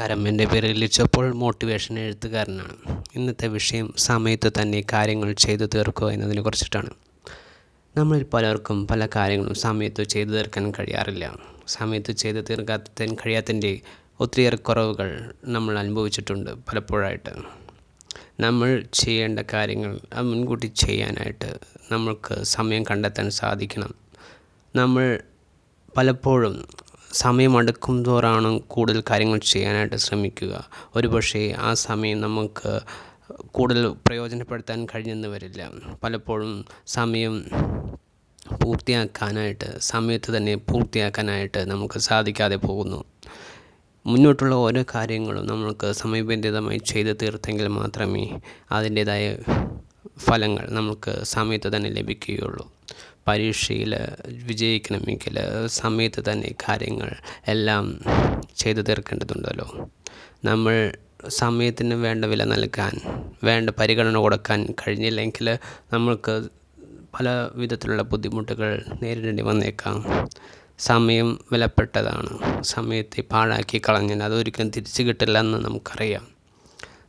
നമസ്കാരം. എന്റെ പേര് ലിച്ചപ്പോൾ. മോട്ടിവേഷൻ എഴുത്തുകാരനാണ്. ഇന്നത്തെ വിഷയം സമയത്ത് തന്നെ കാര്യങ്ങൾ ചെയ്തു തീർക്കുക എന്നതിനെ കുറിച്ചിട്ടാണ്. നമ്മളിൽ പലർക്കും പല കാര്യങ്ങളും സമയത്ത് ചെയ്തു തീർക്കാൻ കഴിയാറില്ല. സമയത്ത് ചെയ്തു തീർക്കാൻ കഴിയാത്തതിന്റെ ഒത്തിരിയേറെ കുറവുകൾ നമ്മൾ അനുഭവിച്ചിട്ടുണ്ട് പലപ്പോഴായിട്ട്. നമ്മൾ ചെയ്യേണ്ട കാര്യങ്ങൾ മുൻകൂട്ടി ചെയ്യാനായിട്ട് നമ്മൾക്ക് സമയം കണ്ടെത്താൻ സാധിക്കണം. നമ്മൾ പലപ്പോഴും സമയം അടുക്കും തോറാണ് കൂടുതൽ കാര്യങ്ങൾ ചെയ്യാനായിട്ട് ശ്രമിക്കുക. ഒരുപക്ഷേ ആ സമയം നമുക്ക് കൂടുതൽ പ്രയോജനപ്പെടുത്താൻ കഴിഞ്ഞെന്ന് വരില്ല പലപ്പോഴും സമയം പൂർത്തിയാക്കാനായിട്ട് സമയത്ത് തന്നെ പൂർത്തിയാക്കാനായിട്ട് നമുക്ക് സാധിക്കാതെ പോകുന്നു. മുന്നോട്ടുള്ള ഓരോ കാര്യങ്ങളും നമുക്ക് സമയബന്ധിതമായി ചെയ്ത് തീർത്തെങ്കിൽ മാത്രമേ അതിന്റേതായ ഫലങ്ങൾ നമുക്ക് സമയത്ത് തന്നെ ലഭിക്കുകയുള്ളൂ. പരീക്ഷയിൽ വിജയിക്കണമെങ്കിൽ സമയത്ത് തന്നെ കാര്യങ്ങൾ എല്ലാം ചെയ്തു തീർക്കേണ്ടതുണ്ടല്ലോ. നമ്മൾ സമയത്തിന് വേണ്ട വില നൽകാൻ വേണ്ട പരിഗണന കൊടുക്കാൻ കഴിഞ്ഞില്ലെങ്കിൽ നമ്മൾക്ക് പല വിധത്തിലുള്ള ബുദ്ധിമുട്ടുകൾ നേരിടേണ്ടി വന്നേക്കാം. സമയം വിലപ്പെട്ടതാണ്. സമയത്തെ പാഴാക്കി കളഞ്ഞാൽ അതൊരിക്കലും തിരിച്ചു കിട്ടില്ല എന്ന് നമുക്കറിയാം.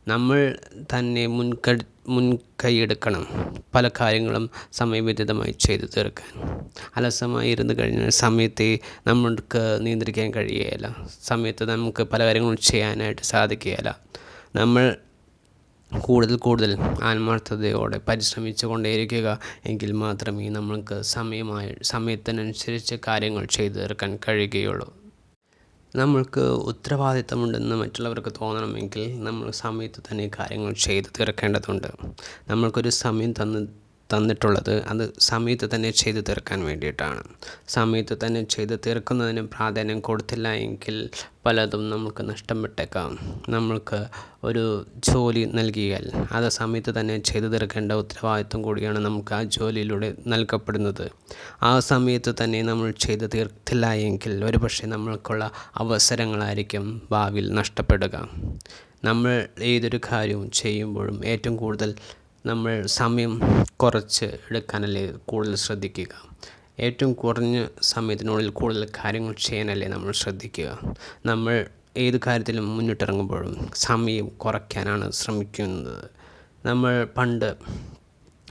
നമ്മൾ തന്നെ മുൻകൈ മുൻകൈയെടുക്കണം പല കാര്യങ്ങളും സമയബന്ധിതമായി ചെയ്തു തീർക്കാൻ. അലസമായി ഇരുന്ന് കഴിഞ്ഞാൽ സമയത്തെ നമ്മൾക്ക് നിയന്ത്രിക്കാൻ കഴിയുകയില്ല. സമയത്ത് നമുക്ക് പല കാര്യങ്ങളും ചെയ്യാനായിട്ട് സാധിക്കുകയില്ല. നമ്മൾ കൂടുതൽ കൂടുതൽ ആത്മാർത്ഥതയോടെ പരിശ്രമിച്ചു കൊണ്ടേയിരിക്കുക എങ്കിൽ മാത്രമേ നമ്മൾക്ക് സമയമായി സമയത്തിനനുസരിച്ച് കാര്യങ്ങൾ ചെയ്തു തീർക്കാൻ കഴിയുകയുള്ളൂ. നമ്മൾക്ക് ഉത്തരവാദിത്തമുണ്ടെന്ന് മറ്റുള്ളവർക്ക് തോന്നണമെങ്കിൽ നമ്മൾ സമയത്ത് തന്നെ കാര്യങ്ങൾ ചെയ്തു തീർക്കേണ്ടതുണ്ട്. നമ്മൾക്കൊരു സമയം തന്ന് തന്നിട്ടുള്ളത്. അത് സമയത്ത് തന്നെ ചെയ്തു തീർക്കാൻ വേണ്ടിയിട്ടാണ്. സമയത്ത് തന്നെ ചെയ്തു തീർക്കുന്നതിന് പ്രാധാന്യം കൊടുത്തില്ല എങ്കിൽ പലതും നമുക്ക് നഷ്ടപ്പെട്ടേക്കാം. നമ്മൾക്ക് ഒരു ജോലി നൽകിയാൽ അത് സമയത്ത് തന്നെ ചെയ്തു തീർക്കേണ്ട ഉത്തരവാദിത്വം കൂടിയാണ് നമുക്ക് ആ ജോലിയിലൂടെ നൽകപ്പെടുന്നത്. ആ സമയത്ത് തന്നെ നമ്മൾ ചെയ്തു തീർത്തില്ല എങ്കിൽ ഒരുപക്ഷെ നമ്മൾക്കുള്ള അവസരങ്ങളായിരിക്കും ഭാവിയിൽ നഷ്ടപ്പെടുക. നമ്മൾ ഏതൊരു കാര്യവും ചെയ്യുമ്പോഴും ഏറ്റവും കൂടുതൽ നമ്മൾ സമയം കുറച്ച് എടുക്കാനല്ലേ കൂടുതൽ ശ്രദ്ധിക്കുക. ഏറ്റവും കുറഞ്ഞ സമയത്തിനുള്ളിൽ കൂടുതൽ കാര്യങ്ങൾ ചെയ്യാനല്ലേ നമ്മൾ ശ്രദ്ധിക്കുക. നമ്മൾ ഏത് കാര്യത്തിലും മുന്നിട്ടിറങ്ങുമ്പോഴും സമയം കുറയ്ക്കാനാണ് ശ്രമിക്കുന്നത്. നമ്മൾ പണ്ട്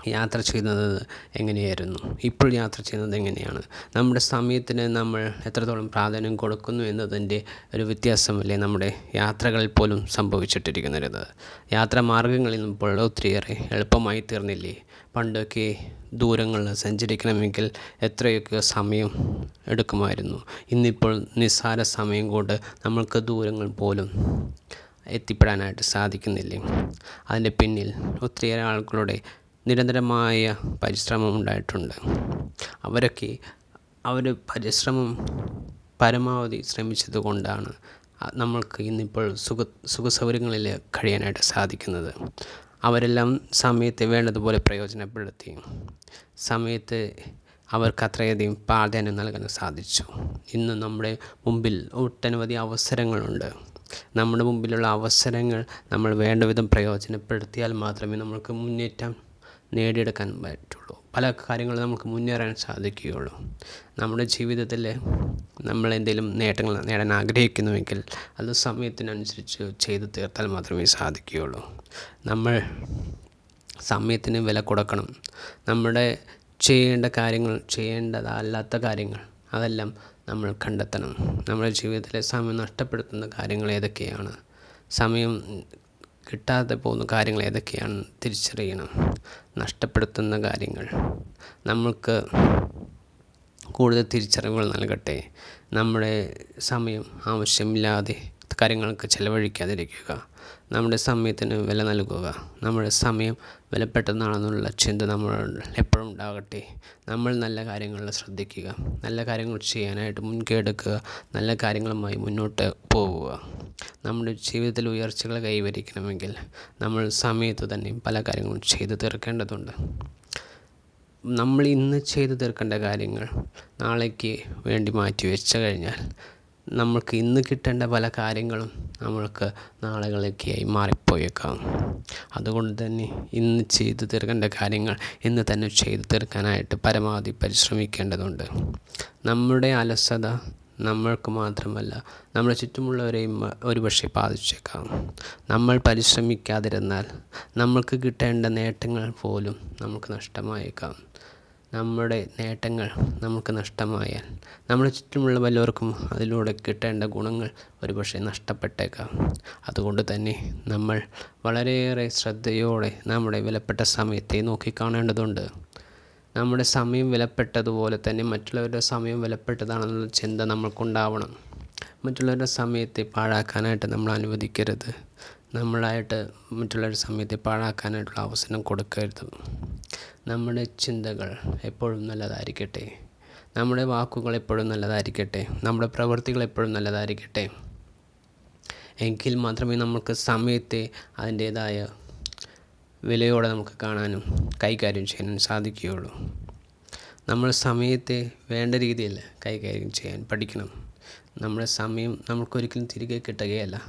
യാത്ര ചെയ്യുന്നത് എങ്ങനെയായിരുന്നു? ഇപ്പോൾ യാത്ര ചെയ്യുന്നത് എങ്ങനെയാണ്? നമ്മുടെ സമയത്തിന് നമ്മൾ എത്രത്തോളം പ്രാധാന്യം കൊടുക്കുന്നു എന്നതിന്റെ ഒരു വ്യത്യാസമല്ലേ നമ്മുടെ യാത്രകളിൽ പോലും സംഭവിച്ചിട്ടിരിക്കുന്നത്? യാത്രാ മാർഗങ്ങളിൽ ഇപ്പോൾ ഒത്തിരിയേറെ എളുപ്പമായി തീർന്നില്ലേ? പണ്ടൊക്കെ ദൂരങ്ങൾ സഞ്ചരിക്കണമെങ്കിൽ എത്രയൊക്കെ സമയം എടുക്കുമായിരുന്നു? ഇന്നിപ്പോൾ നിസ്സാര സമയം കൊണ്ട് നമ്മൾക്ക് ദൂരങ്ങൾ പോലും എത്തിപ്പെടാനായിട്ട് സാധിക്കുന്നില്ലേ? അതിന്റെ പിന്നിൽ ഒത്തിരിയേറെ ആളുകളുടെ നിരന്തരമായ പരിശ്രമം ഉണ്ടായിട്ടുണ്ട്. അവരൊക്കെ അവർ പരിശ്രമം പരമാവധി ശ്രമിച്ചത് കൊണ്ടാണ് നമ്മൾക്ക് ഇന്നിപ്പോൾ സുഖ സുഖ സൗകര്യങ്ങളിൽ കഴിയാനായിട്ട് സാധിക്കുന്നത്. അവരെല്ലാം സമയത്തെ വേണ്ടതുപോലെ പ്രയോജനപ്പെടുത്തി. സമയത്ത് അവർക്ക് അത്രയധികം പ്രാധാന്യം നൽകാൻ സാധിച്ചു. ഇന്ന് നമ്മുടെ മുമ്പിൽ ഒട്ടനവധി അവസരങ്ങളുണ്ട്. നമ്മുടെ മുമ്പിലുള്ള അവസരങ്ങൾ നമ്മൾ വേണ്ട വിധം പ്രയോജനപ്പെടുത്തിയാൽ മാത്രമേ നമ്മൾക്ക് മുന്നേറ്റം നേടിയെടുക്കാൻ പറ്റുള്ളൂ. പല കാര്യങ്ങളും നമുക്ക് മുന്നേറാൻ സാധിക്കുകയുള്ളൂ. നമ്മുടെ ജീവിതത്തിൽ നമ്മൾ എന്തെങ്കിലും നേട്ടങ്ങൾ നേടാൻ ആഗ്രഹിക്കുന്നുവെങ്കിൽ അത് സമയത്തിനനുസരിച്ച് ചെയ്തു തീർത്താൽ മാത്രമേ സാധിക്കുകയുള്ളൂ. നമ്മൾ സമയത്തിന് വില കൊടുക്കണം. നമ്മുടെ ചെയ്യേണ്ട കാര്യങ്ങൾ ചെയ്യേണ്ടതല്ലാത്ത കാര്യങ്ങൾ അതെല്ലാം നമ്മൾ കണ്ടെത്തണം. നമ്മുടെ ജീവിതത്തിലെ സമയം നഷ്ടപ്പെടുത്തുന്ന കാര്യങ്ങൾ ഏതൊക്കെയാണ്? സമയം കിട്ടാതെ പോകുന്ന കാര്യങ്ങൾ ഏതൊക്കെയാണ്? തിരിച്ചറിയണം. നഷ്ടപ്പെടുത്തുന്ന കാര്യങ്ങൾ. നമ്മൾക്ക് കൂടുതൽ തിരിച്ചറിവുകൾ നൽകട്ടെ. നമ്മുടെ സമയം ആവശ്യമില്ലാതെ കാര്യങ്ങൾക്ക് ചിലവഴിക്കാതിരിക്കുക. നമ്മുടെ സമയത്തിന് വില നൽകുക. നമ്മുടെ സമയം വിലപ്പെട്ടതാണെന്നുള്ള ചിന്ത നമ്മൾ എപ്പോഴും ഉണ്ടാകട്ടെ. നമ്മൾ നല്ല കാര്യങ്ങളിൽ ശ്രദ്ധിക്കുക. നല്ല കാര്യങ്ങൾ ചെയ്യാനായിട്ട് മുൻകൈ എടുക്കുക നല്ല കാര്യങ്ങളുമായി മുന്നോട്ട് പോവുക. നമ്മുടെ ജീവിതത്തിൽ ഉയർച്ചകൾ കൈവരിക്കണമെങ്കിൽ നമ്മൾ സമയത്ത് തന്നെ പല കാര്യങ്ങളും ചെയ്തു തീർക്കേണ്ടതുണ്ട്. നമ്മൾ ഇന്ന് ചെയ്തു തീർക്കേണ്ട കാര്യങ്ങൾ നാളേക്ക് വേണ്ടി മാറ്റി വെച്ച് കഴിഞ്ഞാൽ നമ്മൾക്ക് ഇന്ന് കിട്ടേണ്ട പല കാര്യങ്ങളും നമ്മൾക്ക് നാളുകളിലേക്കായി മാറിപ്പോയേക്കാം. അതുകൊണ്ട് തന്നെ ഇന്ന് ചെയ്തു തീർക്കേണ്ട കാര്യങ്ങൾ ഇന്ന് തന്നെ ചെയ്തു തീർക്കാനായിട്ട് പരമാവധി പരിശ്രമിക്കേണ്ടതുണ്ട്. നമ്മുടെ അലസത നമ്മൾക്ക് മാത്രമല്ല നമ്മുടെ ചുറ്റുമുള്ളവരെയും ഒരുപക്ഷെ ബാധിച്ചേക്കാം. നമ്മൾ പരിശ്രമിക്കാതിരുന്നാൽ നമ്മൾക്ക് കിട്ടേണ്ട നേട്ടങ്ങൾ പോലും നമുക്ക് നഷ്ടമായേക്കാം. നമ്മുടെ നേട്ടങ്ങൾ നമുക്ക് നഷ്ടമായാൽ നമ്മുടെ ചുറ്റുമുള്ള പലർക്കും അതിലൂടെ കിട്ടേണ്ട ഗുണങ്ങൾ ഒരുപക്ഷെ നഷ്ടപ്പെട്ടേക്കാം. അതുകൊണ്ട് തന്നെ നമ്മൾ വളരെയേറെ ശ്രദ്ധയോടെ നമ്മുടെ വിലപ്പെട്ട സമയത്തെ നോക്കിക്കാണേണ്ടതുണ്ട്. നമ്മുടെ സമയം വിലപ്പെട്ടതുപോലെ തന്നെ മറ്റുള്ളവരുടെ സമയം വിലപ്പെട്ടതാണെന്നുള്ള ചിന്ത നമ്മൾക്കുണ്ടാവണം. മറ്റുള്ളവരുടെ സമയത്തെ പാഴാക്കാനായിട്ട് നമ്മൾ അനുവദിക്കരുത്. നമ്മളായിട്ട് മറ്റുള്ളവരുടെ സമയത്തെ പാഴാക്കാനായിട്ടുള്ള അവസരം കൊടുക്കരുത്. നമ്മുടെ ചിന്തകൾ എപ്പോഴും നല്ലതായിരിക്കട്ടെ. നമ്മുടെ വാക്കുകൾ എപ്പോഴും നല്ലതായിരിക്കട്ടെ. നമ്മുടെ പ്രവൃത്തികൾ എപ്പോഴും നല്ലതായിരിക്കട്ടെ. എങ്കിൽ മാത്രമേ നമുക്ക് സമയത്തെ അതിന്റേതായ വിലയോടെ നമുക്ക് കാണാനും കൈകാര്യം ചെയ്യാനും സാധിക്കുകയുള്ളൂ. നമ്മൾ സമയത്തെ വേണ്ട രീതിയിൽ കൈകാര്യം ചെയ്യാൻ പഠിക്കണം. നമ്മുടെ സമയം നമുക്കൊരിക്കലും തിരികെ കിട്ടുകയല്ല.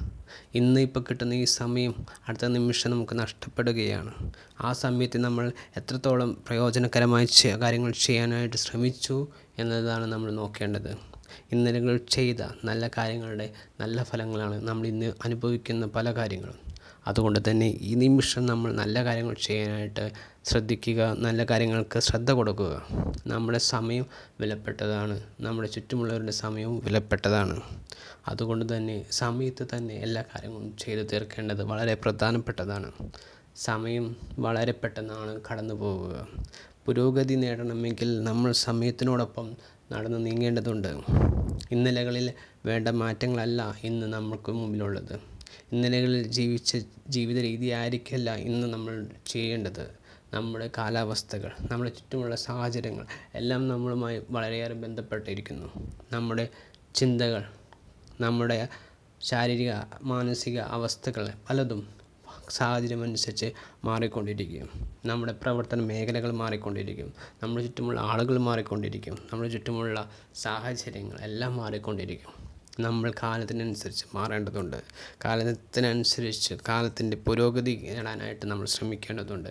ഇന്ന് ഇപ്പോൾ കിട്ടുന്ന ഈ സമയം അടുത്ത നിമിഷം നമുക്ക് നഷ്ടപ്പെടുകയാണ്. ആ സമയത്ത് നമ്മൾ എത്രത്തോളം പ്രയോജനകരമായി കാര്യങ്ങൾ ചെയ്യാനായിട്ട് ശ്രമിച്ചു എന്നതാണ് നമ്മൾ നോക്കേണ്ടത്. ഇന്നലെ ചെയ്ത നല്ല കാര്യങ്ങളുടെ നല്ല ഫലങ്ങളാണ് നമ്മൾ ഇന്ന് അനുഭവിക്കുന്ന പല കാര്യങ്ങളും. അതുകൊണ്ട് തന്നെ ഈ നിമിഷം നമ്മൾ നല്ല കാര്യങ്ങൾ ചെയ്യാനായിട്ട് ശ്രദ്ധിക്കുക നല്ല കാര്യങ്ങൾക്ക് ശ്രദ്ധ കൊടുക്കുക. നമ്മുടെ സമയം വിലപ്പെട്ടതാണ്. നമ്മുടെ ചുറ്റുമുള്ളവരുടെ സമയവും വിലപ്പെട്ടതാണ്. അതുകൊണ്ട് തന്നെ സമയത്ത് തന്നെ എല്ലാ കാര്യങ്ങളും ചെയ്തു തീർക്കേണ്ടത് വളരെ പ്രധാനപ്പെട്ടതാണ്. സമയം വളരെ പെട്ടെന്നാണ് കടന്നു പോവുക. പുരോഗതി നേടണമെങ്കിൽ നമ്മൾ സമയത്തിനോടൊപ്പം നടന്നു നീങ്ങേണ്ടതുണ്ട്. ഇന്നലകളിൽ വേണ്ട മാറ്റങ്ങളല്ല ഇന്ന് നമ്മൾക്ക് മുമ്പിലുള്ളത്. ഇന്നലകളിൽ ജീവിച്ച ജീവിത രീതി ആയിരിക്കില്ല ഇന്ന് നമ്മൾ ചെയ്യേണ്ടത്. നമ്മുടെ കാലാവസ്ഥകൾ നമ്മുടെ ചുറ്റുമുള്ള സാഹചര്യങ്ങൾ എല്ലാം നമ്മളുമായി വളരെയേറെ ബന്ധപ്പെട്ടിരിക്കുന്നു. നമ്മുടെ ചിന്തകൾ നമ്മുടെ ശാരീരിക മാനസിക അവസ്ഥകൾ പലതും സാഹചര്യമനുസരിച്ച് മാറിക്കൊണ്ടിരിക്കും. നമ്മുടെ പ്രവർത്തന മേഖലകൾ മാറിക്കൊണ്ടിരിക്കും. നമ്മുടെ ചുറ്റുമുള്ള ആളുകൾ മാറിക്കൊണ്ടിരിക്കും. നമ്മുടെ ചുറ്റുമുള്ള സാഹചര്യങ്ങൾ എല്ലാം മാറിക്കൊണ്ടിരിക്കും. നമ്മൾ കാലത്തിനനുസരിച്ച് മാറേണ്ടതുണ്ട്. കാലത്തിനനുസരിച്ച് കാലത്തിന്റെ പുരോഗതി നേടാനായിട്ട് നമ്മൾ ശ്രമിക്കേണ്ടതുണ്ട്.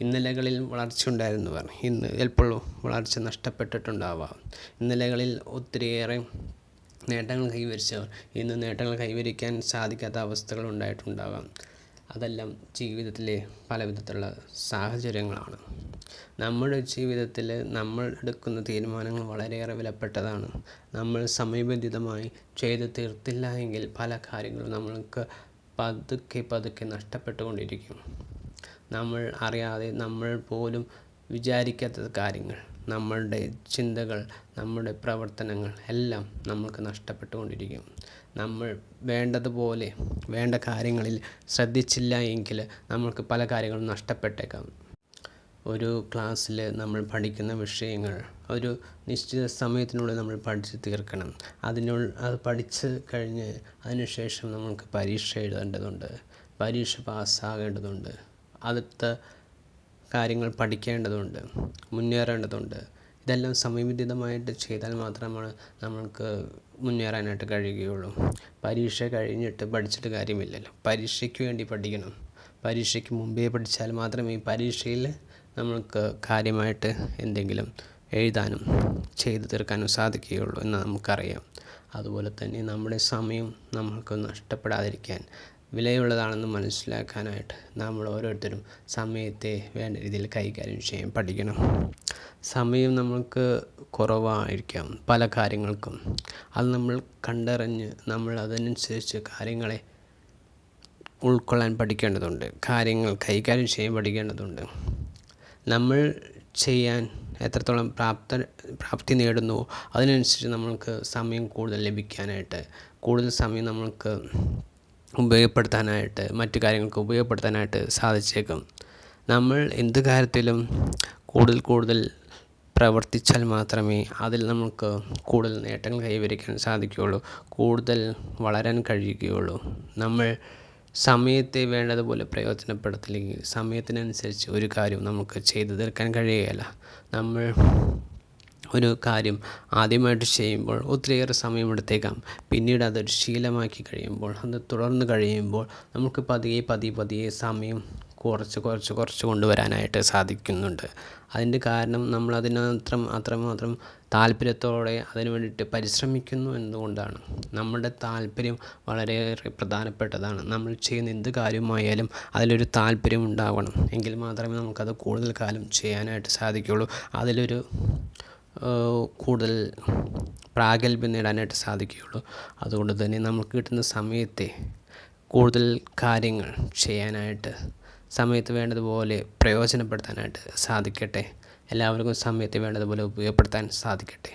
ഇന്നലകളിൽ വളർച്ച ഉണ്ടായിരുന്നവർ ഇന്ന് ചിലപ്പോൾ വളർച്ച നഷ്ടപ്പെട്ടിട്ടുണ്ടാവാം. ഇന്നലകളിൽ ഒത്തിരിയേറെ നേട്ടങ്ങൾ കൈവരിച്ചവർ ഇന്ന് നേട്ടങ്ങൾ കൈവരിക്കാൻ സാധിക്കാത്ത അവസ്ഥകൾ ഉണ്ടായിട്ടുണ്ടാകാം. അതെല്ലാം ജീവിതത്തിലെ പല വിധത്തിലുള്ള സാഹചര്യങ്ങളാണ്. നമ്മുടെ ജീവിതത്തിൽ നമ്മൾ എടുക്കുന്ന തീരുമാനങ്ങൾ വളരെയേറെ വിലപ്പെട്ടതാണ്. നമ്മൾ സമയബന്ധിതമായി ചെയ്ത് തീർത്തില്ല എങ്കിൽ പല കാര്യങ്ങളും നമ്മൾക്ക് പതുക്കെ പതുക്കെ നഷ്ടപ്പെട്ടുകൊണ്ടിരിക്കും. നമ്മൾ അറിയാതെ നമ്മൾ പോലും വിചാരിക്കാത്ത കാര്യങ്ങൾ നമ്മളുടെ ചിന്തകൾ നമ്മുടെ പ്രവർത്തനങ്ങൾ എല്ലാം നമ്മൾക്ക് നഷ്ടപ്പെട്ടുകൊണ്ടിരിക്കും. നമ്മൾ വേണ്ടതുപോലെ വേണ്ട കാര്യങ്ങളിൽ ശ്രദ്ധിച്ചില്ല എങ്കിൽ നമ്മൾക്ക് പല കാര്യങ്ങളും നഷ്ടപ്പെട്ടേക്കാം. ഒരു ക്ലാസ്സിൽ നമ്മൾ പഠിക്കുന്ന വിഷയങ്ങൾ ഒരു നിശ്ചിത സമയത്തിനുള്ളിൽ നമ്മൾ പഠിച്ച് തീർക്കണം. അതിനുൾ അത് പഠിച്ച് കഴിഞ്ഞ് അതിനുശേഷം നമുക്ക് പരീക്ഷ എഴുതേണ്ടതുണ്ട്. പരീക്ഷ പാസ്സാകേണ്ടതുണ്ട്. അടുത്ത കാര്യങ്ങൾ പഠിക്കേണ്ടതുണ്ട്. മുന്നേറേണ്ടതുണ്ട്. ഇതെല്ലാം സമയബന്ധിതമായിട്ട് ചെയ്താൽ മാത്രമാണ് നമ്മൾക്ക് മുന്നേറാനായിട്ട് കഴിയുകയുള്ളൂ. പരീക്ഷ കഴിഞ്ഞിട്ട് പഠിച്ചിട്ട് കാര്യമില്ലല്ലോ. പരീക്ഷയ്ക്ക് വേണ്ടി പഠിക്കണം. പരീക്ഷയ്ക്ക് മുമ്പേ പഠിച്ചാൽ മാത്രമേ പരീക്ഷയിൽ നമ്മൾക്ക് കാര്യമായിട്ട് എന്തെങ്കിലും എഴുതാനും ചെയ്തു തീർക്കാനും സാധിക്കുകയുള്ളൂ എന്ന് നമുക്കറിയാം. അതുപോലെ തന്നെ നമ്മുടെ സമയം നമ്മൾക്ക് നഷ്ടപ്പെടാതിരിക്കാൻ വിലയുള്ളതാണെന്ന് മനസ്സിലാക്കാനായിട്ട് നമ്മൾ ഓരോരുത്തരും സമയത്തെ വേണ്ട രീതിയിൽ കൈകാര്യം ചെയ്യാൻ പഠിക്കണം. സമയം നമ്മൾക്ക് കുറവായിരിക്കാം പല കാര്യങ്ങൾക്കും. അത് നമ്മൾ കണ്ടറിഞ്ഞ് നമ്മൾ അതിനനുസരിച്ച് കാര്യങ്ങളെ ഉൾക്കൊള്ളാൻ പഠിക്കേണ്ടതുണ്ട്. കാര്യങ്ങൾ കൈകാര്യം ചെയ്യാൻ പഠിക്കേണ്ടതുണ്ട്. നമ്മൾ ചെയ്യാൻ എത്രത്തോളം പ്രാപ്ത പ്രാപ്തി നേടുന്നു അതിനനുസരിച്ച് നമ്മൾക്ക് സമയം കൂടുതൽ ലഭിക്കാനായിട്ട് കൂടുതൽ സമയം നമ്മൾക്ക് ഉപയോഗപ്പെടുത്താനായിട്ട് മറ്റു കാര്യങ്ങൾക്ക് ഉപയോഗപ്പെടുത്താനായിട്ട് സാധിച്ചേക്കും. നമ്മൾ എന്ത് കാര്യത്തിലും കൂടുതൽ കൂടുതൽ പ്രവർത്തിച്ചാൽ മാത്രമേ അതിൽ നമുക്ക് കൂടുതൽ നേട്ടങ്ങൾ കൈവരിക്കാൻ സാധിക്കുകയുള്ളൂ കൂടുതൽ വളരാൻ കഴിയുകയുള്ളൂ. നമ്മൾ സമയത്തെ വേണ്ടതുപോലെ പ്രയോജനപ്പെടുത്തില്ലെങ്കിൽ സമയത്തിനനുസരിച്ച് ഒരു കാര്യവും നമുക്ക് ചെയ്തു തീർക്കാൻ കഴിയുകയില്ല. നമ്മൾ ഒരു കാര്യം ആദ്യമായിട്ട് ചെയ്യുമ്പോൾ ഒത്തിരിയേറെ സമയമെടുത്തേക്കാം. പിന്നീട് അതൊരു ശീലമാക്കി കഴിയുമ്പോൾ അത് തുടർന്ന് കഴിയുമ്പോൾ നമുക്ക് പതിയെ പതിയെ പതിയെ സമയം കുറച്ച് കുറച്ച് കുറച്ച് കൊണ്ടുവരാനായിട്ട് സാധിക്കുന്നുണ്ട്. അതിന്റെ കാരണം നമ്മൾ അതിനത്രം അത്രമാത്രം താല്പര്യത്തോടെ അതിന് വേണ്ടിയിട്ട് പരിശ്രമിക്കുന്നു എന്നതുകൊണ്ടാണ്. നമ്മുടെ താല്പര്യം വളരെയേറെ പ്രധാനപ്പെട്ടതാണ്. നമ്മൾ ചെയ്യുന്ന എന്ത് കാര്യമായാലും അതിലൊരു താല്പര്യം ഉണ്ടാവണം. എങ്കിൽ മാത്രമേ നമുക്കത് കൂടുതൽ കാലം ചെയ്യാനായിട്ട് സാധിക്കുകയുള്ളൂ. അതിലൊരു കൂടുതൽ പ്രാഗൽഭ്യം നേടാനായിട്ട് സാധിക്കുകയുള്ളൂ. അതുകൊണ്ട് തന്നെ നമുക്ക് കിട്ടുന്ന സമയത്തെ കൂടുതൽ കാര്യങ്ങൾ ചെയ്യാനായിട്ട് സമയത്ത് വേണ്ടതുപോലെ പ്രയോജനപ്പെടുത്താനായിട്ട് സാധിക്കട്ടെ. എല്ലാവർക്കും സമയത്ത് വേണ്ടതുപോലെ ഉപയോഗപ്പെടുത്താൻ സാധിക്കട്ടെ.